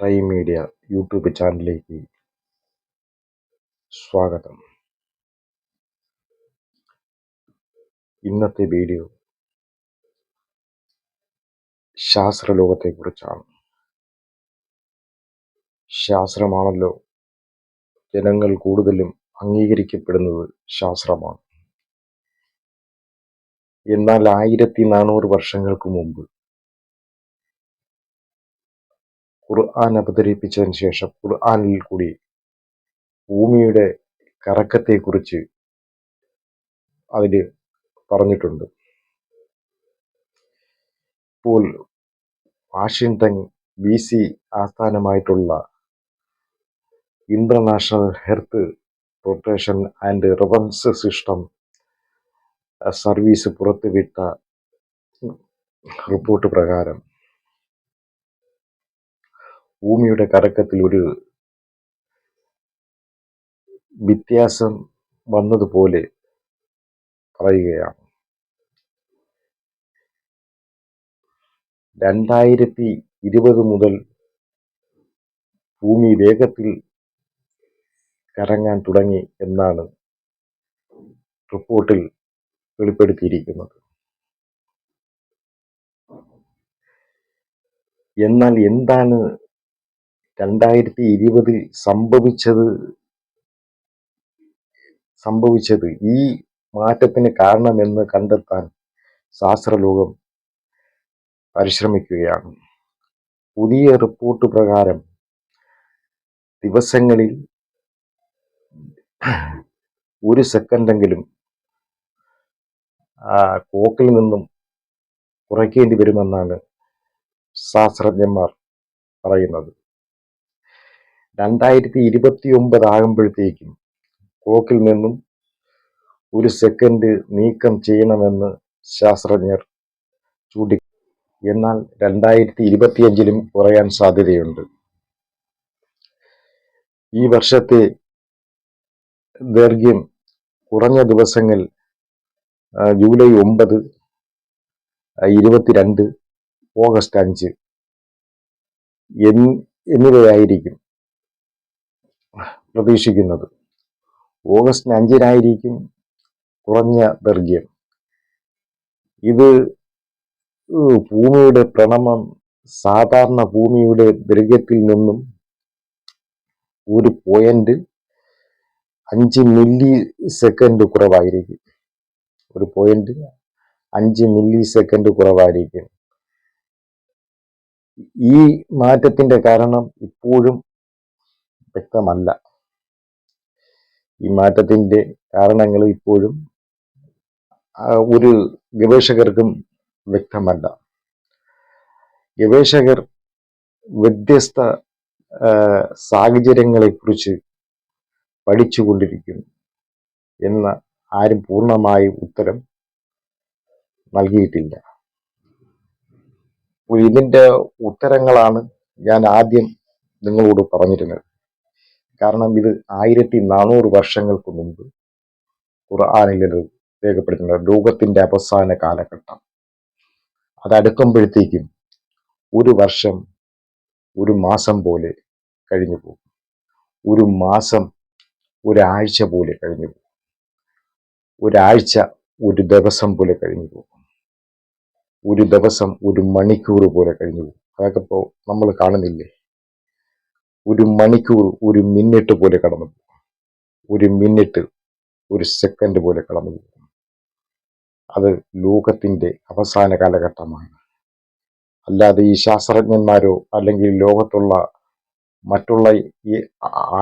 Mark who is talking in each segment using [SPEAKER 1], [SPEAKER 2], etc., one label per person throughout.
[SPEAKER 1] Time media YouTube ചാനലിലേക്ക് സ്വാഗതം. ഇന്നത്തെ വീഡിയോ ശാസ്ത്രലോകത്തെക്കുറിച്ചാണ്. ശാസ്ത്രമാണല്ലോ ജനങ്ങൾ കൂടുതലും അംഗീകരിക്കപ്പെടുന്നത് ശാസ്ത്രമാണ്. എന്നാൽ ആയിരത്തി നാനൂറ് വർഷങ്ങൾക്ക് മുമ്പ് ഖുർആൻ അവതരിപ്പിച്ചതിന് ശേഷം ഖുർആനിൽ കൂടി ഭൂമിയുടെ കറക്കത്തെക്കുറിച്ച് അതിൽ പറഞ്ഞിട്ടുണ്ട്. ഇപ്പോൾ Washington B C ആസ്ഥാനമായിട്ടുള്ള international health rotation and reference system service report report പ്രകാരം ഭൂമിയുടെ കറക്കത്തിൽ ഒരു വ്യത്യാസം വന്നതുപോലെ പറയുകയാണ്. രണ്ടായിരത്തി ഇരുപത് മുതൽ ഭൂമി വേഗത്തിൽ കറങ്ങാൻ തുടങ്ങി എന്നാണ് റിപ്പോർട്ടിൽ വെളിപ്പെടുത്തിയിരിക്കുന്നത്. എന്നാൽ എന്താണ് രണ്ടായിരത്തി ഇരുപതിൽ സംഭവിച്ചത് സംഭവിച്ചത് ഈ മാറ്റത്തിന് കാരണമെന്ന് കണ്ടെത്താൻ ശാസ്ത്രലോകം പരിശ്രമിക്കുകയാണ്. പുതിയ റിപ്പോർട്ട് പ്രകാരം ദിവസങ്ങളിൽ ഒരു സെക്കൻഡെങ്കിലും കോക്കിൽ നിന്നും കുറയ്ക്കേണ്ടി വരുമെന്നാണ് ശാസ്ത്രജ്ഞന്മാർ പറയുന്നത്. രണ്ടായിരത്തി ഇരുപത്തി ഒമ്പത് ആകുമ്പോഴത്തേക്കും ക്ലോക്കിൽ നിന്നും ഒരു സെക്കൻഡ് നീക്കം ചെയ്യണമെന്ന് ശാസ്ത്രജ്ഞർ ചൂണ്ടി. എന്നാൽ രണ്ടായിരത്തി ഇരുപത്തിയഞ്ചിലും കുറയാൻ സാധ്യതയുണ്ട്. ഈ വർഷത്തെ ദൈർഘ്യം കുറഞ്ഞ ദിവസങ്ങൾ ജൂലൈ ഒമ്പത് ഇരുപത്തിരണ്ട് ഓഗസ്റ്റ് അഞ്ച് എന്നിവയായിരിക്കും. പ്രതീക്ഷിക്കുന്നത്. ഓഗസ്റ്റ് അഞ്ചിനായിരിക്കും കുറഞ്ഞ ദൈർഘ്യം. ഇത് ഭൂമിയുടെ പ്രണമം സാധാരണ ഭൂമിയുടെ ദൈർഘ്യത്തിൽ നിന്നും ഒരു പോയിന്റ് അഞ്ച് മില്ലി സെക്കൻഡ് കുറവായിരിക്കും. ഒരു പോയിന്റ് അഞ്ച് മില്ലി സെക്കൻഡ് കുറവായിരിക്കും. ഈ മാറ്റത്തിന്റെ കാരണം ഇപ്പോഴും വ്യക്തമല്ല. ഈ മാറ്റത്തിന്റെ കാരണങ്ങൾ ഇപ്പോഴും ഒരു ഗവേഷകർക്കും വ്യക്തമല്ല. ഗവേഷകർ വ്യത്യസ്ത സാഹചര്യങ്ങളെക്കുറിച്ച് പഠിച്ചുകൊണ്ടിരിക്കുന്നു എന്ന ആരും പൂർണമായി ഉത്തരം നൽകിയിട്ടില്ല. ഇതിന്റെ ഉത്തരങ്ങളാണ് ഞാൻ ആദ്യം നിങ്ങളോട് പറഞ്ഞിരുന്നത്. കാരണം ഇത് ആയിരത്തി നാനൂറ് വർഷങ്ങൾക്ക് മുമ്പ് ഖുർആാനിൽ രേഖപ്പെടുത്തുന്നത് ലോകത്തിന്റെ അവസാന കാലഘട്ടം. അതടുക്കുമ്പോഴത്തേക്കും ഒരു വർഷം ഒരു മാസം പോലെ കഴിഞ്ഞു പോകും. ഒരു മാസം ഒരാഴ്ച പോലെ കഴിഞ്ഞു പോകും. ഒരാഴ്ച ഒരു ദിവസം പോലെ കഴിഞ്ഞു പോകും. ഒരു ദിവസം ഒരു മണിക്കൂർ പോലെ കഴിഞ്ഞു പോകും. അതൊക്കെ ഇപ്പോൾ നമ്മൾ കാണുന്നില്ലേ? ഒരു മണിക്കൂർ ഒരു മിന്നിട്ട് പോലെ കടന്നു പോകും. ഒരു മിന്നിട്ട് ഒരു സെക്കൻഡ് പോലെ കടന്നു പോകും. അത് ലോകത്തിന്റെ അവസാന കാലഘട്ടമാണ്. അല്ലാതെ ഈ ശാസ്ത്രജ്ഞന്മാരോ അല്ലെങ്കിൽ ലോകത്തുള്ള മറ്റുള്ള ഈ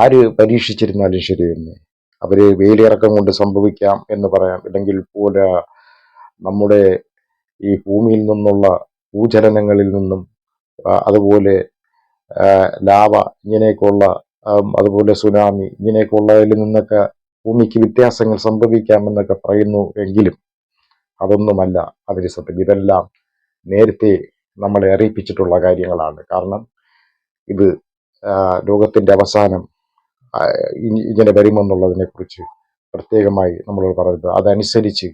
[SPEAKER 1] ആര് പരീക്ഷിച്ചിരുന്നാലും ശരി തന്നെ അവർ വേലിയിറക്കം കൊണ്ട് സംഭവിക്കാം എന്ന് പറയാം. അല്ലെങ്കിൽ പോലെ നമ്മുടെ ഈ ഭൂമിയിൽ നിന്നുള്ള ഭൂചലനങ്ങളിൽ നിന്നും അതുപോലെ ലാവ ഇങ്ങനെയൊക്കെയുള്ള അതുപോലെ സുനാമി ഇങ്ങനെയൊക്കെ ഉള്ളതിൽ നിന്നൊക്കെ ഭൂമിക്ക് വ്യത്യാസങ്ങൾ സംഭവിക്കാമെന്നൊക്കെ പറയുന്നു എങ്കിലും അതൊന്നുമല്ല അതിന് സത്യം ഇതെല്ലാം നേരത്തെ നമ്മളെ അറിയിപ്പിച്ചിട്ടുള്ള കാര്യങ്ങളാണ്. കാരണം ഇത് ലോകത്തിന്റെ അവസാനം ഇങ്ങനെ വരുമെന്നുള്ളതിനെക്കുറിച്ച് പ്രത്യേകമായി നമ്മൾ പറയുന്നത്. അതനുസരിച്ച്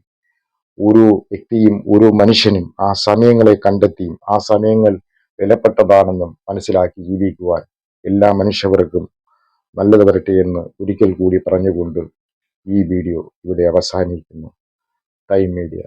[SPEAKER 1] ഓരോ വ്യക്തിയും ഓരോ മനുഷ്യനും ആ സമയങ്ങളെ കണ്ടെത്തിയും ആ സമയങ്ങൾ വിലപ്പെട്ടതാണെന്നും മനസ്സിലാക്കി ജീവിക്കുവാൻ എല്ലാ മനുഷ്യവർക്കും നല്ലത് വരട്ടെ എന്ന് ഒരിക്കൽ കൂടി പറഞ്ഞുകൊണ്ട് ഈ വീഡിയോ ഇവിടെ അവസാനിക്കുന്നു. Time media.